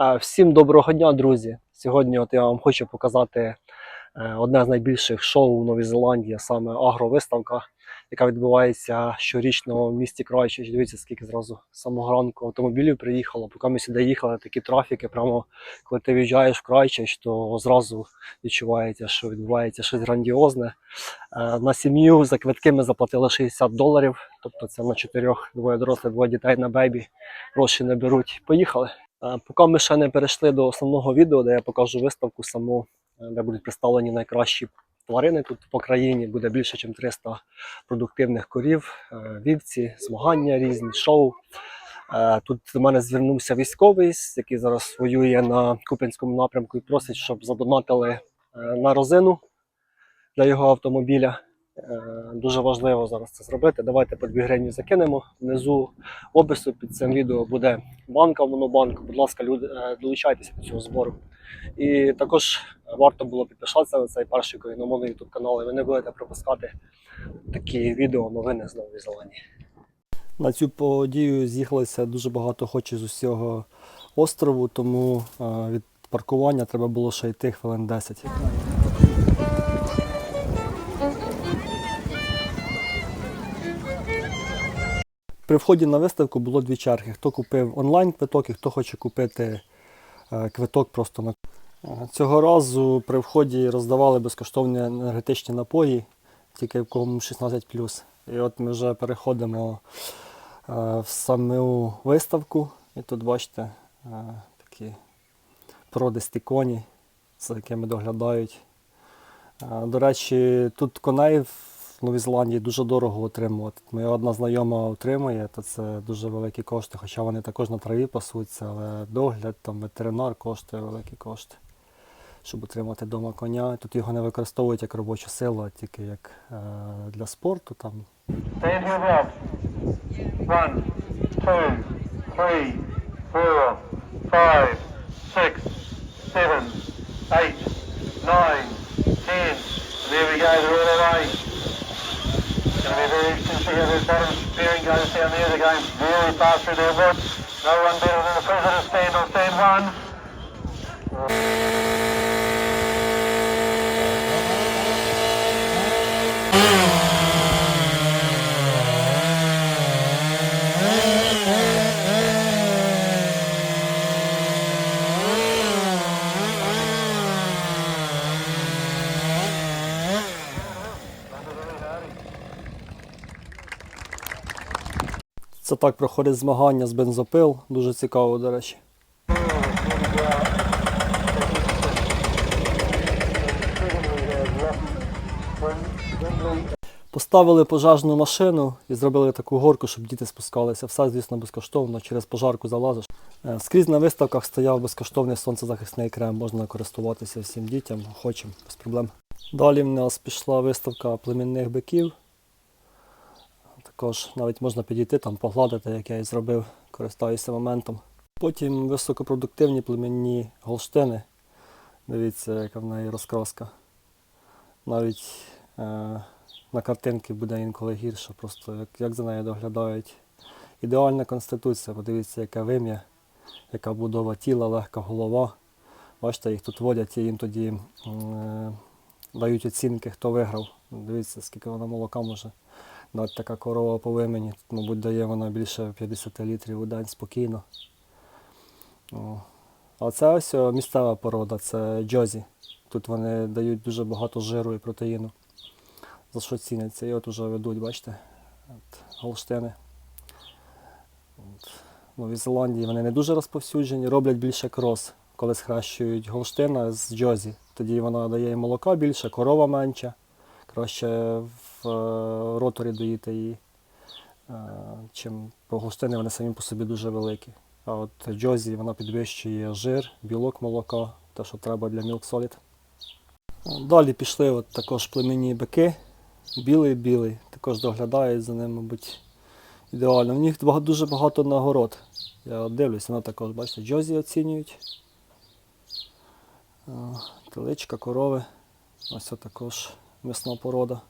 Е, Всім доброго дня, друзі! Сьогодні от я вам хочу показати е, одне з найбільших шоу у Новій Зеландії, саме агровиставка, яка відбувається щорічно в місті Крайчич. Дивіться, скільки зразу самого ранку автомобілів приїхало. Поки ми сюди їхали, такі трафіки. Прямо коли ти в'їжджаєш в Крайчич, то зразу відчувається, що відбувається щось грандіозне. Е, На сім'ю за квитки ми заплатили 60 доларів, тобто це на чотирьох, двоє дорослих, двоє дітей на бейбі. Гроші не беруть. Поїхали. Е, Поки ми ще не перейшли до основного відео, де я покажу виставку саму, е, де будуть представлені найкращі тварини тут по країні. Буде більше, ніж 300 продуктивних корів, е, вівці, змагання різні, шоу. Тут до мене звернувся військовий, який зараз воює на Куп'янському напрямку і просить, щоб задонатили на розину для його автомобіля. Е, Дуже важливо зараз це зробити. Давайте по 2 гривні закинемо. Внизу в опису під цим відео буде банка монобанк. Будь ласка, люди, е, долучайтеся до цього збору. І також варто було підписатися на цей перший україномовний YouTube канал, і ви не будете пропускати такі відео, новини з Нової Зеландії. На цю подію з'їхалося дуже багато охочих з усього острову, тому е, від паркування треба було ще йти хвилин 10. При вході на виставку було дві черги. Хто купив онлайн квиток і хто хоче купити е, квиток просто на Е, цього разу при вході роздавали безкоштовні енергетичні напої, тільки в кому 16 І от ми вже переходимо е, в саму виставку. І тут бачите такі породисті коні, за якими доглядають. До речі, тут коней в Новій Зеландії дуже дорого отримувати. Моя одна знайома отримує, то це дуже великі кошти, хоча вони також на траві пасуться, але догляд, там ветеринар коштує великі кошти. Щоб отримати вдома коня. Тут його не використовують як робочу силу, а тільки як е, для спорту. Там. One, two, three, four, five, six, seven, eight, nine, ten. And there we go, they're all away. It's going to be very interesting to see how their bottom steering goes down there. They're going very fast through their wood. No one better than the president stand on stand one. Це так проходить змагання з бензопил. Дуже цікаво, до речі. Поставили пожежну машину і зробили таку горку, щоб діти спускалися. Все, звісно, безкоштовно, через пожарку залазиш. Е, Скрізь на виставках стояв безкоштовний сонцезахисний крем, можна користуватися всім дітям, охочим, без проблем. Далі в нас пішла виставка племінних биків. Також навіть можна підійти там погладити, як я і зробив, користаюся моментом. Потім високопродуктивні племінні голштини. Дивіться, яка в неї розкраска. Навіть е, на картинці буде інколи гірше, просто як, як за нею доглядають. Ідеальна конституція, подивіться, яке вим'я, яка будова тіла, легка голова. Бачите, їх тут водять і їм тоді е, дають оцінки, хто виграв. Дивіться, скільки вона молока може дати така корова по вимені. Мабуть, дає вона більше 50 літрів у день спокійно. О. А це ось місцева порода, це джозі. Тут вони дають дуже багато жиру і протеїну. За що ціняться? І от уже ведуть, бачите, от, голштини. От. Новій Зеландії вони не дуже розповсюджені, роблять більше крос, коли схрещують голштина з джозі. Тоді вона дає молока більше, корова менша. Краще в е, роторі доїти її, е, чим бо голштини вони самі по собі дуже великі. А от джозі вона підвищує жир, білок молока, те, що треба для Solid. Далі пішли от також племінні бики. Білий-білий, також доглядають за ним, мабуть, ідеально. В них дуже багато нагород. Я от дивлюсь, вона також, бачите, джозі оцінюють. Теличка, корови. Ось це також м'ясна порода.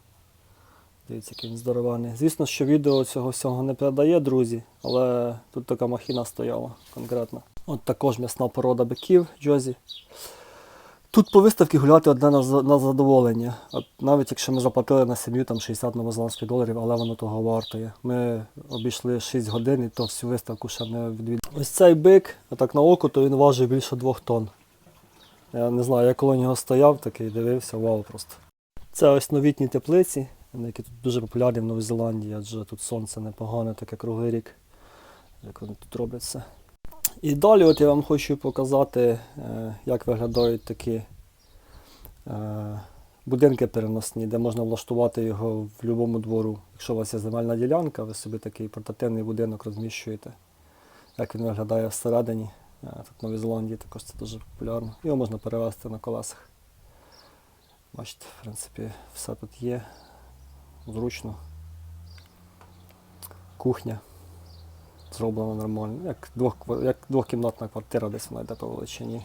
Дивіться, який він здорований. Звісно, що відео цього всього не передає, друзі, але тут така махіна стояла конкретно. От також м'ясна порода биків Джозі. Тут по виставці гуляти одне на, задоволення. От навіть якщо ми заплатили на сім'ю там 60 новозеландських доларів, але воно того вартує. Ми обійшли 6 годин і то всю виставку ще не відвідали. Ось цей бик, так на око, то він важить більше 2 тонн. Я не знаю, я коли нього стояв, такий дивився, вау просто. Це ось новітні теплиці, які тут дуже популярні в Новій Зеландії, адже тут сонце непогане, таке круглий рік, як вони тут роблять все. І далі от я вам хочу показати, е, як виглядають такі е, будинки переносні, де можна влаштувати його в будь-якому двору. Якщо у вас є земельна ділянка, ви собі такий портативний будинок розміщуєте. Як він виглядає всередині. Е, Тут в Новій Зеландії також це дуже популярно. Його можна перевезти на колесах. Бачите, в принципі, все тут є. Зручно. Кухня зроблено нормально. Як, двох, як двохкімнатна квартира десь вона йде по величині.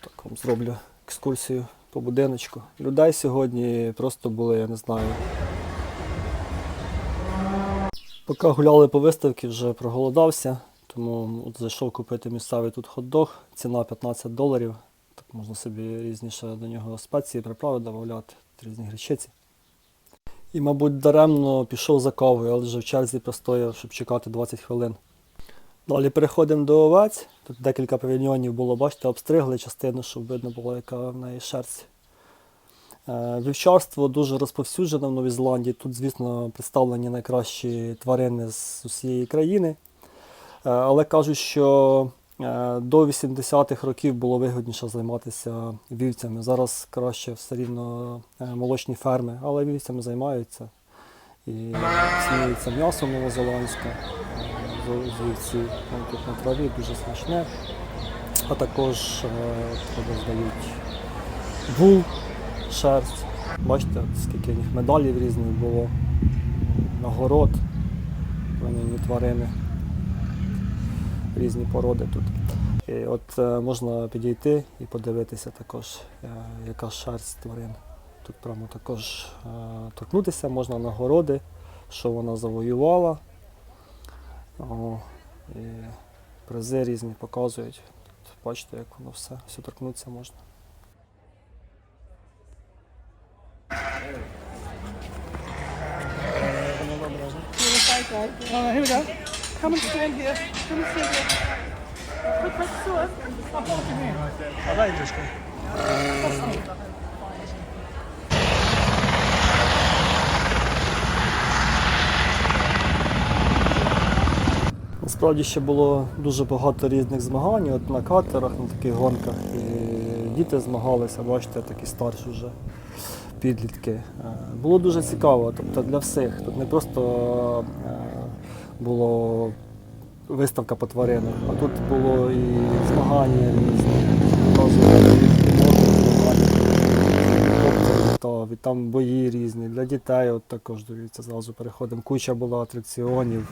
Так вам зроблю екскурсію по будиночку. Людей сьогодні просто були, я не знаю. Поки гуляли по виставці, вже проголодався, тому от зайшов купити місцевий тут хот-дог. Ціна 15 доларів. Так можна собі різніше до нього спеції, приправи додавати, різні гречиці. І, мабуть, даремно пішов за кавою, але вже в черзі простояв, щоб чекати 20 хвилин. Далі переходимо до овець. Тут декілька павільйонів було, бачите, обстригли частину, щоб видно було, яка в неї шерсть. Е, Вівчарство дуже розповсюджене в Новій Зеландії. Тут, звісно, представлені найкращі тварини з усієї країни. Е, Але кажуть, що до 80-х років було вигідніше займатися вівцями. Зараз краще все рівно е, молочні ферми, але вівцями займаються. І цінується м'ясо новозеландське, е, з- вівці тут на траві дуже смачне. А також е, здають вул, шерсть. Бачите, скільки в них медалів різних було, нагород, тварини, різні породи тут. І от е, можна підійти і подивитися також, е, яка шерсть тварин. Тут прямо також е, торкнутися можна нагороди, що вона завоювала. О, і призи різні показують. Тут бачите, як воно все, все торкнутися можна. Here we go. Come and stand here. Come and stand here. Quick, quick, Stuart. I'll hold your hand. Насправді ще було дуже багато різних змагань от на катерах, на таких гонках. І діти змагалися, бачите, такі старші вже підлітки. Е, Було дуже цікаво, тобто для всіх. Тут не просто е, було виставка по тваринах, а тут було і змагання різні. Хлопці там бої різні. Для дітей от також дивіться, зразу переходимо. Куча була атракціонів.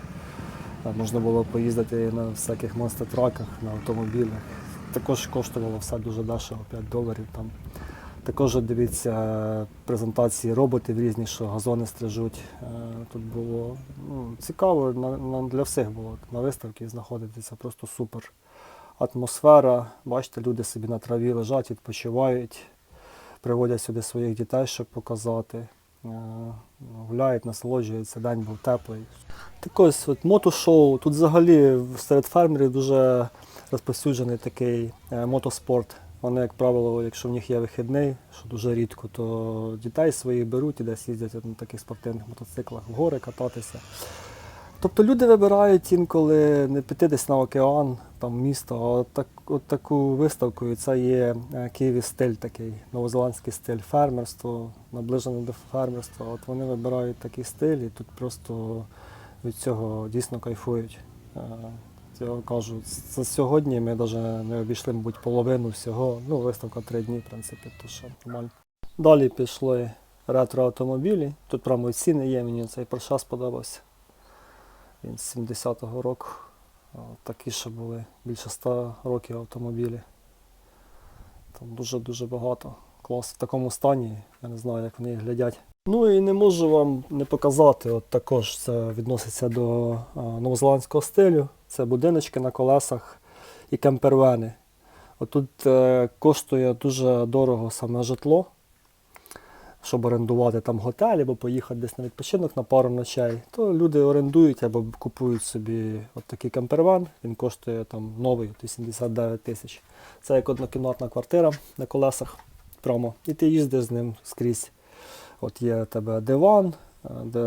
Там можна було поїздити на всяких монстр-траках, на автомобілях. Також коштувало все дуже дешево, 5 доларів. Там. Також дивіться презентації роботів різні, що газони стрижуть. Е, Тут було ну, цікаво для всіх було на виставці знаходитися, просто супер. Атмосфера, бачите, люди собі на траві лежать, відпочивають, приводять сюди своїх дітей, щоб показати. Е, Гуляють, насолоджуються, день був теплий. Так ось от мотошоу. Тут взагалі серед фермерів дуже розповсюджений такий е, мотоспорт. Вони, як правило, якщо в них є вихідний, що дуже рідко, то дітей своїх беруть і десь їздять на таких спортивних мотоциклах в гори кататися. Тобто люди вибирають інколи не піти десь на океан, там місто, а от, так, от таку виставку, і це є е, Києві стиль такий, новозеландський стиль фермерство, наближене до фермерства. От вони вибирають такий стиль і тут просто від цього дійсно кайфують. Я кажу, це сьогодні ми навіть не обійшли, мабуть, половину всього. Ну, виставка три дні, в принципі, то що нормально. Далі пішли ретро-автомобілі. Тут прямо ціни є, мені цей Porsche сподобався. Він з 70-го року. Такі ще були більше 100 років автомобілі. Там дуже-дуже багато. Клас в такому стані. Я не знаю, як вони глядять. Ну і не можу вам не показати, от також це відноситься до новозеландського стилю. Це будиночки на колесах і кемпервени. Отут е, коштує дуже дорого саме житло, щоб орендувати там готель або поїхати десь на відпочинок на пару ночей. То люди орендують або купують собі от такий кемпервен. Він коштує там новий 89 тисяч. Це як однокімнатна квартира на колесах прямо. І ти їздиш з ним скрізь. От є у тебе диван, е, де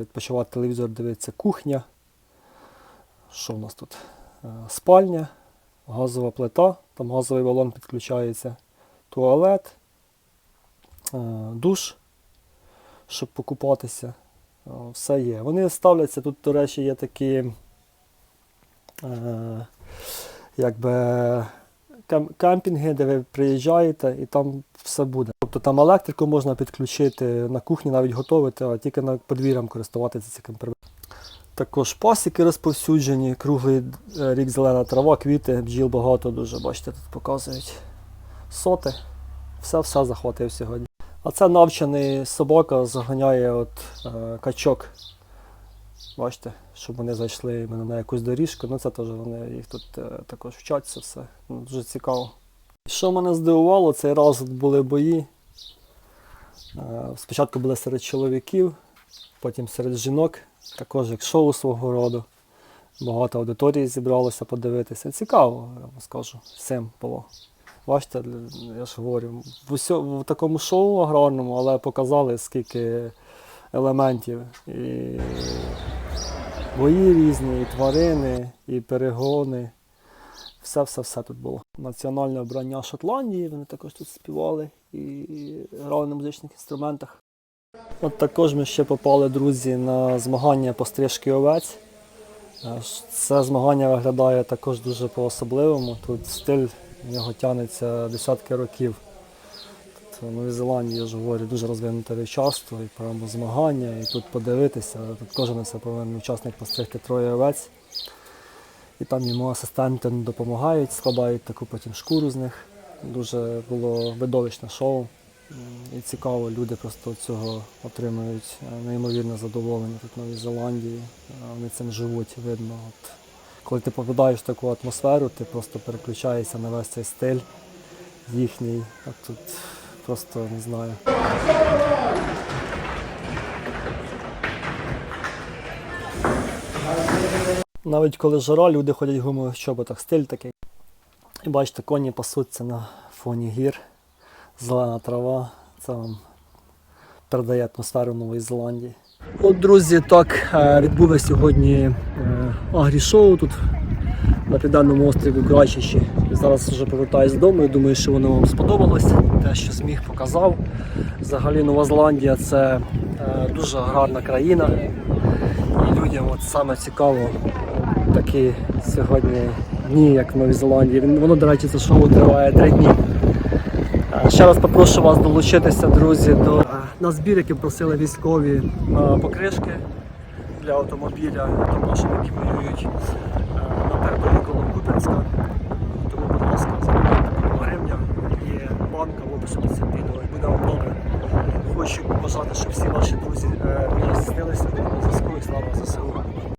відпочивати телевізор, дивиться кухня. Що в нас тут? Е, Спальня, газова плита, там газовий балон підключається, туалет, е, душ, щоб покупатися. Все є. Вони ставляться, тут, до речі, є такі якби кемпінги, де ви приїжджаєте і там все буде. Тобто там електрику можна підключити, на кухні навіть готувати, а тільки на подвір'ям користуватися цим кемпером. Також пасіки розповсюджені, круглий е, рік зелена трава, квіти, бджіл багато дуже, бачите, тут показують. Соти. Все-все захватив сьогодні. А це навчений собака заганяє от, е, качок. Бачите, щоб вони зайшли іменно на якусь доріжку. Ну це теж вони їх тут е, також вчаться все. Ну, дуже цікаво. Що мене здивувало, цей раз були бої. Е, Спочатку були серед чоловіків, потім серед жінок, також як шоу свого роду. Багато аудиторії зібралося подивитися. Цікаво, я вам скажу, всім було. Бачите, я ж говорю, в, усьо, в такому шоу аграрному, але показали, скільки елементів. І бої різні, і тварини, і перегони. Все-все-все тут було. Національне обрання Шотландії, вони також тут співали і грали на музичних інструментах. От також ми ще попали, друзі, на змагання по стрижки овець. Е, Це змагання виглядає також дуже по-особливому. Тут стиль в нього тягнеться десятки років. Новій Зеландії, я ж говорю, дуже розвинуте вівчарство і прямо змагання, і тут подивитися. Тут кожен це повинен учасник постригти троє овець. І там йому асистенти допомагають, складають таку потім шкуру з них. Дуже було видовищне шоу. І цікаво, люди просто цього отримують е, неймовірне задоволення тут в Новій Зеландії. Е, Вони цим живуть, видно. От, коли ти попадаєш в таку атмосферу, ти просто переключаєшся на весь цей стиль їхній. А тут просто не знаю. Навіть коли жара, люди ходять в гумових чоботах, стиль такий. І бачите, коні пасуться на фоні гір, зелена трава. Це вам передає атмосферу Нової Зеландії. От, друзі, так е, відбулося сьогодні е, агрішоу тут на південному острові Крачищі. Зараз вже повертаюсь додому і думаю, що воно вам сподобалось. Те, що зміг, показав. Взагалі Нова Зеландія це е, дуже гарна країна. І людям от саме цікаво такі сьогодні дні, як в Новій Зеландії. Воно, до речі, це шоу триває три дні. Е, Ще раз попрошу вас долучитися, друзі, до е, на збір, який просили військові покришки для автомобіля, тому що які воюють на передовій коло Куп'янська сказано. Гривня є банка або відео і Буде вам добре. Хочу побажати, щоб всі ваші друзі е, мені зіснилися на зв'язку і слава ЗСУ.